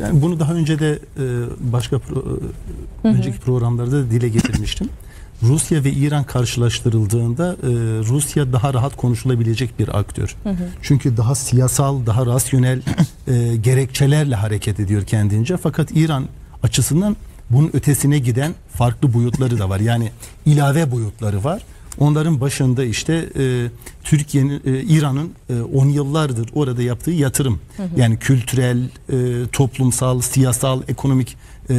Yani bunu daha önce de e, başka pro- e, önceki programlarda da dile getirmiştim. Rusya ve İran karşılaştırıldığında e, Rusya daha rahat konuşulabilecek bir aktör. Çünkü daha siyasal, daha rasyonel e, gerekçelerle hareket ediyor kendince. Fakat İran açısından bunun ötesine giden farklı boyutları da var. Yani ilave boyutları var. Onların başında işte e, Türkiye'nin, e, İran'ın e, on yıllardır orada yaptığı yatırım. Yani kültürel, e, toplumsal, siyasal, ekonomik e,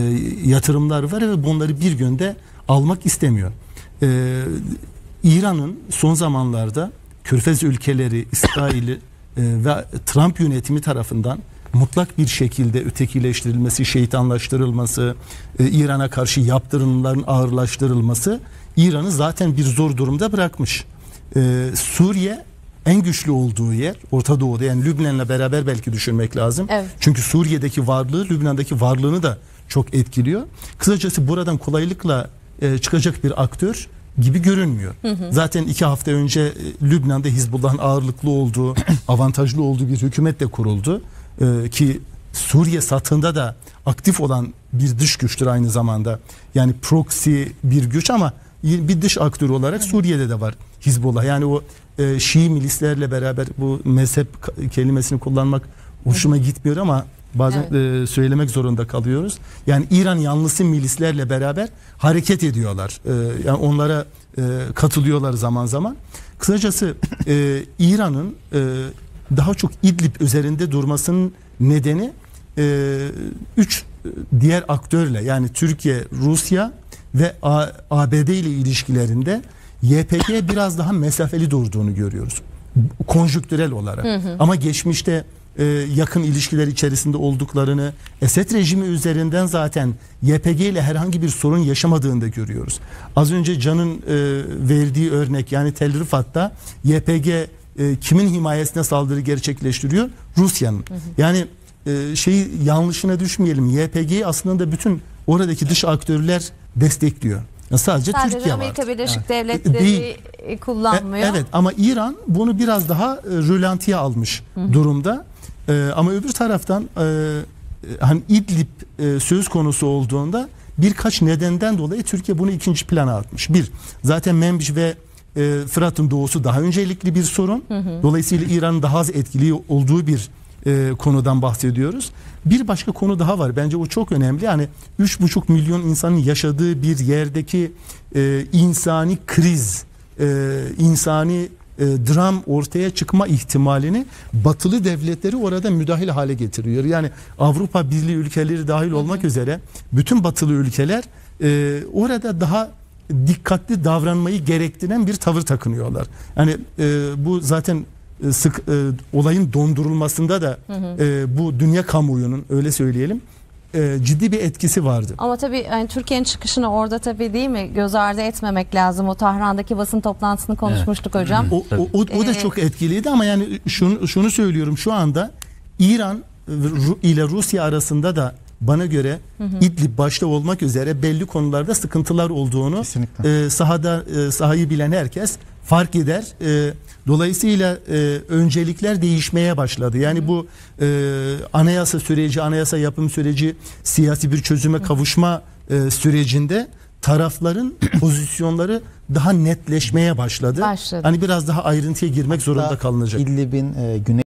yatırımlar var ve bunları bir günde almak istemiyor. E, İran'ın son zamanlarda Körfez ülkeleri, İsrail'i e, ve Trump yönetimi tarafından mutlak bir şekilde ötekileştirilmesi, şeytanlaştırılması, e, İran'a karşı yaptırımların ağırlaştırılması İran'ı zaten bir zor durumda bırakmış. E, Suriye en güçlü olduğu yer Orta Doğu'da yani Lübnan'la beraber belki düşünmek lazım. Evet. Çünkü Suriye'deki varlığı Lübnan'daki varlığını da çok etkiliyor. Kısacası buradan kolaylıkla e, çıkacak bir aktör gibi görünmüyor. Zaten iki hafta önce Lübnan'da Hizbullah'ın ağırlıklı olduğu, avantajlı olduğu bir hükümet de kuruldu. E, ki Suriye satında da aktif olan bir dış güçtür aynı zamanda. Yani proxy bir güç ama bir dış aktör olarak Suriye'de de var Hizbullah. Yani o e, Şii milislerle beraber bu mezhep kelimesini kullanmak hoşuma gitmiyor ama bazen e, söylemek zorunda kalıyoruz. Yani İran yanlısı milislerle beraber hareket ediyorlar. E, yani onlara e, katılıyorlar zaman zaman. Kısacası e, İran'ın e, daha çok İdlib üzerinde durmasının nedeni e, üç e, diğer aktörle yani Türkiye, Rusya ve A- ABD ile ilişkilerinde YPG biraz daha mesafeli durduğunu görüyoruz. Konjüktürel olarak. Ama geçmişte e, yakın ilişkiler içerisinde olduklarını Esed rejimi üzerinden zaten YPG ile herhangi bir sorun yaşamadığını da görüyoruz. Az önce Can'ın e, verdiği örnek yani Tel Rifat'ta YPG e, kimin himayesine saldırı gerçekleştiriyor? Rusya'nın. Yani e, şeyi yanlışına düşmeyelim. YPG'yi aslında bütün oradaki dış aktörler destekliyor. Sadece, Sadece Türkiye Amerika var. Birleşik Evet. Devletleri Değil. kullanmıyor. E, Evet ama İran bunu biraz daha e, rölantiye almış durumda. E, ama öbür taraftan e, e, hani İdlib e, söz konusu olduğunda birkaç nedenden dolayı Türkiye bunu ikinci plana atmış. Bir, zaten Menbiş ve e, Fırat'ın doğusu daha öncelikli bir sorun. Dolayısıyla İran'ın daha az etkili olduğu bir e, konudan bahsediyoruz. Bir başka konu daha var. Bence o çok önemli. Yani 3,5 milyon insanın yaşadığı bir yerdeki e, insani kriz, e, insani e, dram ortaya çıkma ihtimalini batılı devletleri orada müdahil hale getiriyor. Yani Avrupa Birliği ülkeleri dahil olmak üzere bütün batılı ülkeler e, orada daha dikkatli davranmayı gerektiren bir tavır takınıyorlar. Yani e, bu zaten e, sık e, olayın dondurulmasında da e, bu dünya kamuoyunun öyle söyleyelim e, ciddi bir etkisi vardı. Ama tabii yani Türkiye'nin çıkışını orada tabii değil mi göz ardı etmemek lazım. O Tahran'daki basın toplantısını konuşmuştuk hocam. O, o, o, o da Ee, çok etkiliydi ama yani şunu, şunu söylüyorum şu anda İran Ru- ile Rusya arasında da bana göre İdlib başta olmak üzere belli konularda sıkıntılar olduğunu Kesinlikle. e, sahada e, sahayı bilen herkes fark eder. E, dolayısıyla e, öncelikler değişmeye başladı. Yani bu e, anayasa süreci, anayasa yapım süreci, siyasi bir çözüme kavuşma e, sürecinde tarafların pozisyonları daha netleşmeye başladı. Başladı. Hani biraz daha ayrıntıya girmek zorunda Hatta kalınacak. İdlib'in e, güney